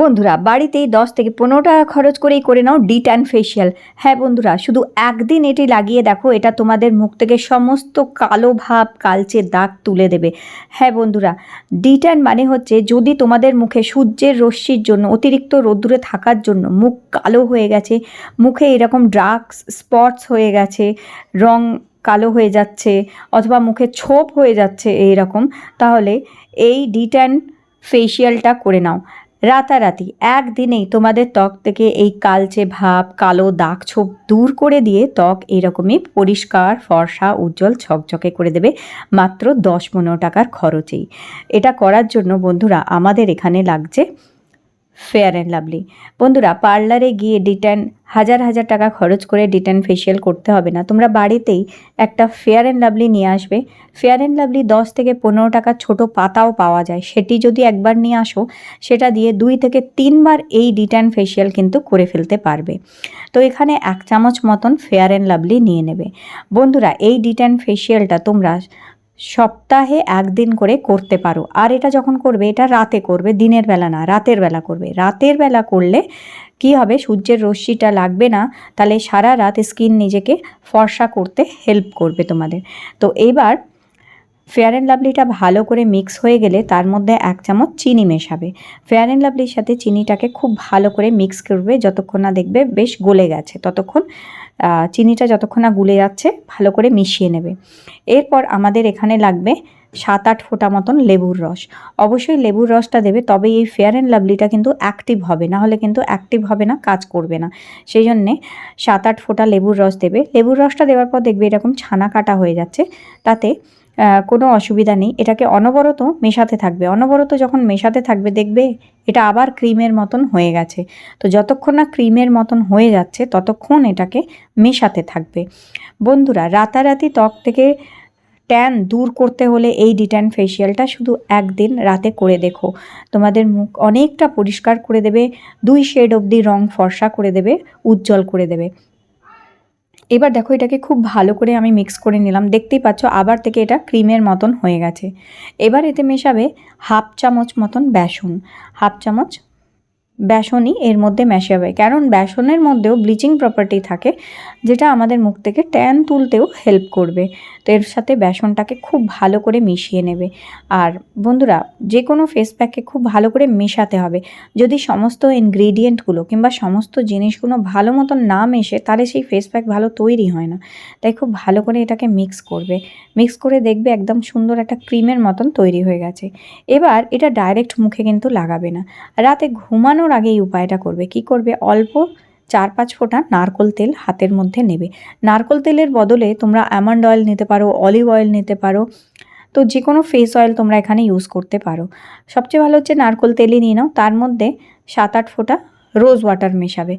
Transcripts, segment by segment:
বন্ধুরা, বাড়িতেই দশ থেকে পনেরো টাকা খরচ করেই করে নাও ডি ট্যান ফেশিয়াল হ্যাঁ বন্ধুরা, শুধু একদিন এটি লাগিয়ে দেখো, এটা তোমাদের মুখ থেকে সমস্ত কালো ভাব, কালচে দাগ তুলে দেবে। হ্যাঁ বন্ধুরা ডি ট্যান মানে হচ্ছে যদি তোমাদের মুখে সূর্যের রশ্মির জন্য, অতিরিক্ত রোদ্দুরে থাকার জন্য মুখ কালো হয়ে গেছে, মুখে এরকম ড্রাগস স্পটস হয়ে গেছে, রং কালো হয়ে যাচ্ছে, অথবা মুখে ছোপ হয়ে যাচ্ছে এই রকম তাহলে এই ডি ট্যান ফেশিয়ালটা করে নাও। রাতারাতি, একদিনেই তোমাদের ত্বক থেকে এই কালচে ভাব, কালো দাগ ছোপ দূর করে দিয়ে ত্বক এরকমই পরিষ্কার, ফর্সা, উজ্জ্বল, ঝকঝকে করে দেবে। মাত্র দশ পনেরো টাকার খরচেই। এটা করার জন্য বন্ধুরা, আমাদের এখানে লাগছে ফেয়ার অ্যান্ড লাভলি বন্ধুরা পার্লারে গিয়ে ডিটেন হাজার হাজার টাকা খরচ করে ডিটেন ফেশিয়াল করতে হবে না। তোমরা বাড়িতেই একটা ফেয়ার অ্যান্ড লাভলি নিয়ে আসবে। ফেয়ার অ্যান্ড লাভলি দশ থেকে পনেরো টাকা ছোট পাতাও পাওয়া যায়। সেটি যদি একবার নিয়ে আসো, সেটা দিয়ে দুই থেকে তিনবার এই ডিটেন ফেশিয়াল কিন্তু করে ফেলতে পারবে। তো এখানে এক চামচ মতন ফেয়ার অ্যান্ড লাভলি নিয়ে নেবে। বন্ধুরা, এই ডিটেন ফেশিয়ালটা তোমরা সপ্তাহে একদিন করে করতে পারো। আর এটা যখন করবে, এটা রাতে করবে, দিনের বেলা না, রাতের বেলা করবে। রাতের বেলা করলে কি হবে? সূর্যের রশ্মিটা লাগবে না, তাহলে সারা রাত স্কিন নিজেকে ফর্সা করতে হেল্প করবে তোমাদের। তো এইবার ফেয়ার অ্যান্ড লাভলিটা ভালো করে মিক্স হয়ে গেলে তার মধ্যে এক চামচ চিনি মেশাবে। ফেয়ার অ্যান্ড লাভলির সাথে চিনিটাকে খুব ভালো করে মিক্স করবে যতক্ষণ না দেখবে বেশ গলে গেছে, ততক্ষণ চিনিটা যতক্ষণ না গুলে যাচ্ছে ভালো করে মিশিয়ে নেবে। এরপর আমাদের এখানে লাগবে সাত আট ফোঁটা মতন লেবুর রস। অবশ্যই লেবুর রসটা দেবে, তবে এই ফেয়ার অ্যান্ড লাভলিটা কিন্তু অ্যাক্টিভ হবে, না হলে কিন্তু অ্যাক্টিভ হবে না, কাজ করবে না। সেই জন্যে সাত আট ফোঁটা লেবুর রস দেবে। লেবুর রসটা দেওয়ার পর দেখবে এরকম ছানা কাটা হয়ে যাচ্ছে, তাতে কোনো অসুবিধা নেই। এটাকে অনবরত মেশাতে থাকবে। অনবরত যখন মেশাতে থাকবে, দেখবে এটা আবার ক্রিমের মতন হয়ে গেছে। তো যতক্ষণ না ক্রিমের মতন হয়ে যাচ্ছে, ততক্ষণ এটাকে মেশাতে থাকবে। বন্ধুরা, রাতারাতি ত্বক থেকে ট্যান দূর করতে হলে এই ডিট্যান ফেশিয়ালটা শুধু একদিন রাতে করে দেখো। তোমাদের মুখ অনেকটা পরিষ্কার করে দেবে, দুই শেড অবধি রং ফর্সা করে দেবে, উজ্জ্বল করে দেবে। এবার দেখো এটাকে খুব ভালো করে আমি মিক্স করে নিলাম। দেখতেই পাচ্ছ আবার থেকে এটা ক্রিমের মতন হয়ে গেছে। এবার এতে মেশাবে হাফ চামচ মতন বেসন। হাফ চামচ বেসনই এর মধ্যে মেশাবে। কারণ বেসনের মধ্যেও ব্লিচিং প্রপার্টি থাকে, যেটা আমাদের মুখ থেকে ট্যান তুলতেও হেল্প করবে। তো এর সাথে বেসনটাকে খুব ভালো করে মিশিয়ে নেবে। আর বন্ধুরা যে কোনো ফেস প্যাককে খুব ভালো করে মেশাতে হবে। যদি সমস্ত ইনগ্রিডিয়েন্টগুলো কিংবা সমস্ত জিনিসগুলো ভালো মতন না মেশে, তাহলে সেই ফেস প্যাক ভালো তৈরি হয় না। তাই খুব ভালো করে এটাকে মিক্স করবে। মিক্স করে দেখবে একদম সুন্দর একটা ক্রিমের মতন তৈরি হয়ে গেছে। এবার এটা ডাইরেক্ট মুখে কিন্তু লাগাবে না। রাতে ঘুমানোর আগে এই উপায়টা করবে। কি করবে? অল্প চার পাঁচ ফোঁটা নারকোল তেল হাতের মধ্যে নেবে। নারকোল তেলের বদলে তোমরা অ্যামন্ড অয়েল নিতে পারো অলিভ অয়েল নিতে পারো, তো যে কোনো ফেস অয়েল তোমরা এখানে ইউজ করতে পারো। সবচেয়ে ভালো হচ্ছে নারকোল তেলই নিয়ে নাও, তার মধ্যে সাত আট ফোঁটা রোজ ওয়াটার মেশাবে।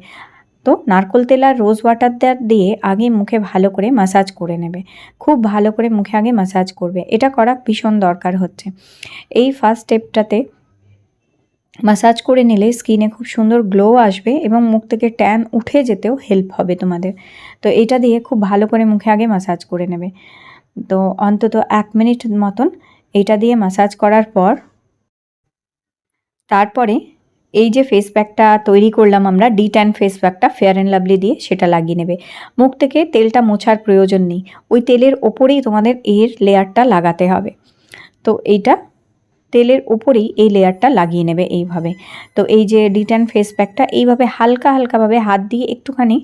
তো নারকোল তেল আর রোজ ওয়াটার দিয়ে আগে মুখে ভালো করে মাসাজ করে নেবে। খুব ভালো করে মুখে আগে মাসাজ করবে। এটা করা ভীষণ দরকার হচ্ছে। এই ফার্স্ট স্টেপটাতে মাসাজ করে নিলে স্কিনে খুব সুন্দর গ্লো আসবে এবং মুখ থেকে ট্যান উঠে যেতেও হেল্প হবে তোমাদের। তো এটা দিয়ে খুব ভালো করে মুখে আগে মাসাজ করে নেবে। তো অন্তত এক মিনিট মতন এটা দিয়ে মাসাজ করার পর তারপরে এই যে ফেস প্যাকটা তৈরি করলাম আমরা ডি ট্যান ফেস প্যাকটা ফেয়ার অ্যান্ড লাভলি দিয়ে সেটা লাগিয়ে নেবে। মুখ থেকে তেলটা মোছার প্রয়োজন নেই। ওই তেলের ওপরেই তোমাদের এর লেয়ারটা লাগাতে হবে। তো এইটা তেলের ওপরেই এই লেয়ারটা লাগিয়ে নেবে এইভাবে। তো এই যে ডিটান ফেস প্যাকটা এইভাবে হালকা হালকাভাবে হাত দিয়ে একটুখানি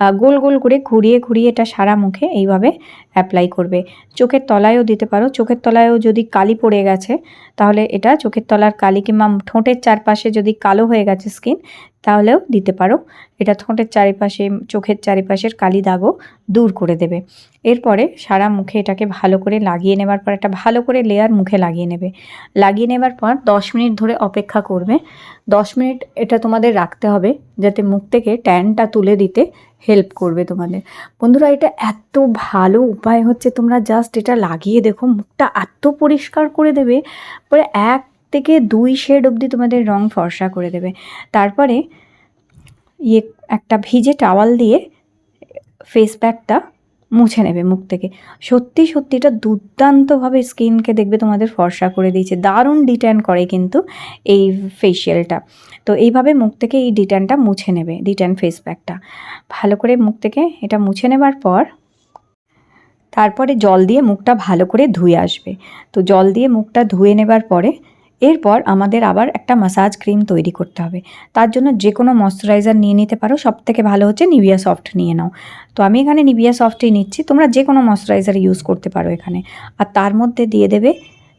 গোল গোল করে ঘুরিয়ে ঘুরিয়ে এটা সারা মুখে এইভাবে অ্যাপ্লাই করবে। চোখের তলায়ও দিতে পারো। চোখের তলায়ও যদি কালি পড়ে গেছে, তাহলে এটা চোখের তলার কালি কিংবা ঠোঁটের চারপাশে যদি কালো হয়ে গেছে স্কিন তাহলেও দিতে পারো। এটা ঠোঁটের চারিপাশে, চোখের চারিপাশের কালি দাগও দূর করে দেবে। এরপরে সারা মুখে এটাকে ভালো করে লাগিয়ে নেবার পর, একটা ভালো করে লেয়ার মুখে লাগিয়ে নেবে। লাগিয়ে নেবার পর দশ মিনিট ধরে অপেক্ষা করবে। দশ মিনিট এটা তোমাদের রাখতে হবে, যাতে মুখ থেকে ট্যানটা তুলে দিতে হেল্প করবে তোমাদের। বন্ধুরা, এটা এত ভালো উপায় হচ্ছে, তোমরা জাস্ট এটা লাগিয়ে দেখো, মুখটা এত পরিষ্কার করে দেবে, পরে এক থেকে দুই শেড অবধি তোমাদের রং ফর্সা করে দেবে। তারপরে ইয়ে একটা ভিজে টাওয়াল দিয়ে ফেস প্যাকটা মুছে নেবে মুখ থেকে। সত্যি সত্যি এটা দুর্দান্তভাবে স্কিনকে দেখবে, তোমাদের ফর্সা করে দিয়েছে। দারুণ ডিট্যান করে কিন্তু এই ফেসিয়ালটা তো এইভাবে মুখ থেকে এই ডিট্যানটা মুছে নেবে ডিট্যান ফেস প্যাকটা ভালো করে মুখ থেকে এটা মুছে নেবার পর তারপরে জল দিয়ে মুখটা ভালো করে ধুয়ে আসবে। তো জল দিয়ে মুখটা ধুয়ে নেবার পরে এরপর আমাদের আবার একটা মাসাজ ক্রিম তৈরি করতে হবে। তার জন্য যে কোনো ময়শ্চারাইজার নিয়ে নিতে পারো। সব থেকে ভালো হচ্ছে নিভিয়া সফট নিয়ে নাও। তো আমি এখানে নিভিয়া সফটই নিচ্ছি। তোমরা যে কোনো ময়শ্চারাইজার ইউজ করতে পারো এখানে। আর তার মধ্যে দিয়ে দেবে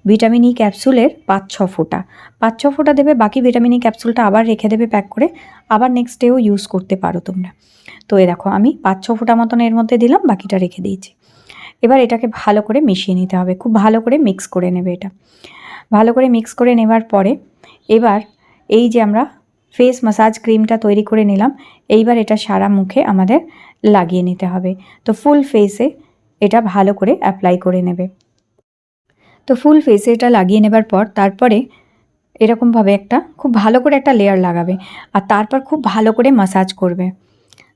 ভিটামিন ই ক্যাপসুলের পাঁচ ছ ফোঁটা। পাঁচ ছ ফোঁটা দেবে, বাকি ভিটামিন ই ক্যাপসুলটা আবার রেখে দেবে প্যাক করে। আবার নেক্সট ডেও ইউজ করতে পারো তোমরা। তো এ দেখো, আমি পাঁচ ছ ফোঁটা মতন এর মধ্যে দিলাম, বাকিটা রেখে দিয়েছি। এবার এটাকে ভালো করে মিশিয়ে নিতে হবে। খুব ভালো করে মিক্স করে নেবে এটা। ভালো করে মিক্স করে নেবার পরে এবার এই যে আমরা ফেস মাসাজ ক্রিমটা তৈরি করে নিলাম, এইবার এটা সারা মুখে আমাদের লাগিয়ে নিতে হবে। তো ফুল ফেসে এটা ভালো করে অ্যাপ্লাই করে নেবে। তো ফুল ফেসে এটা লাগিয়ে নেবার পর তারপরে এরকমভাবে একটা খুব ভালো করে একটা লেয়ার লাগাবে আর তারপর খুব ভালো করে মাসাজ করবে।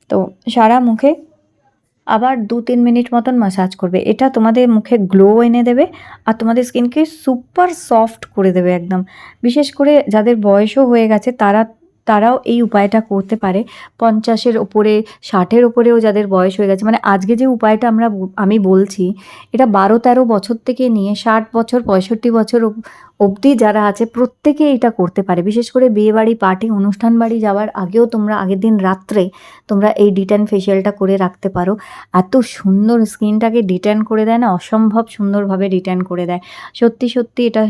তো সারা মুখে আবার দু, তিন মিনিট মতন মাসাজ করবে। এটা তোমাদের মুখে গ্লো এনে দেবে আর তোমাদের স্কিনকে সুপার সফট করে দেবে একদম। বিশেষ করে যাদের বয়সও হয়ে গেছে, তারা তারাও এই উপায়টা করতে পারে। পঞ্চাশের ওপরে, ষাটের ওপরেও যাদের বয়স হয়ে গেছে মানে আজকে যে উপায়টা আমরা আমি বলছি, এটা বারো তেরো বছর থেকে নিয়ে ষাট বছর, পঁয়ষট্টি বছর অবধি যারা আছে, প্রত্যেকে এটা করতে পারে। বিশেষ করে বিয়েবাড়ি, পার্টি, অনুষ্ঠান বাড়ি যাওয়ার আগেও তোমরা আগের দিন রাত্রে তোমরা এই ডিটেন ফেশিয়ালটা করে রাখতে পারো। এত সুন্দর স্কিনটাকে ডিটেন করে দেয় না, অসম্ভব সুন্দরভাবে ডিটেন করে দেয়। সত্যি সত্যি এটা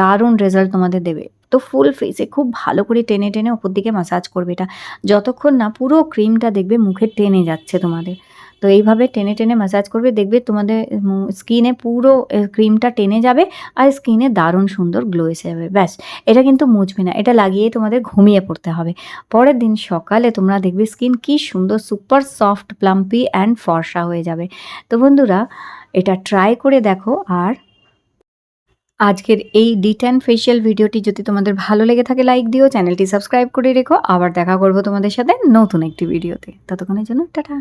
দারুণ রেজাল্ট তোমাদের দেবে। তো ফুল ফেসে খুব ভালো করে টেনে টেনে ওপর দিকে মাসাজ করবে এটা। যতক্ষণ না পুরো ক্রিমটা দেখবে মুখে টেনে যাচ্ছে তোমাদের। তো এইভাবে টেনে টেনে মাসাজ করবে, দেখবে তোমাদের স্কিনে পুরো ক্রিমটা টেনে যাবে আর স্কিনে দারুণ সুন্দর গ্লো এসে যাবে। ব্যাস, এটা কিন্তু মুছবে না, এটা লাগিয়ে তোমাদের ঘুমিয়ে পড়তে হবে। পরের দিন সকালে তোমরা দেখবে স্কিন কি সুন্দর সুপার সফট প্লাম্পি অ্যান্ড ফর্সা হয়ে যাবে। তো বন্ধুরা, এটা ট্রাই করে দেখো আর আজকের এই ডিটেন ফেশিয়াল ভিডিওটি যদি তোমাদের ভালো লেগে থাকে লাইক দিও, চ্যানেলটি সাবস্ক্রাইব করে রেখো। আবার দেখা করব তোমাদের সাথে নতুন একটি ভিডিওতে ততক্ষণের জন্য, টাটা।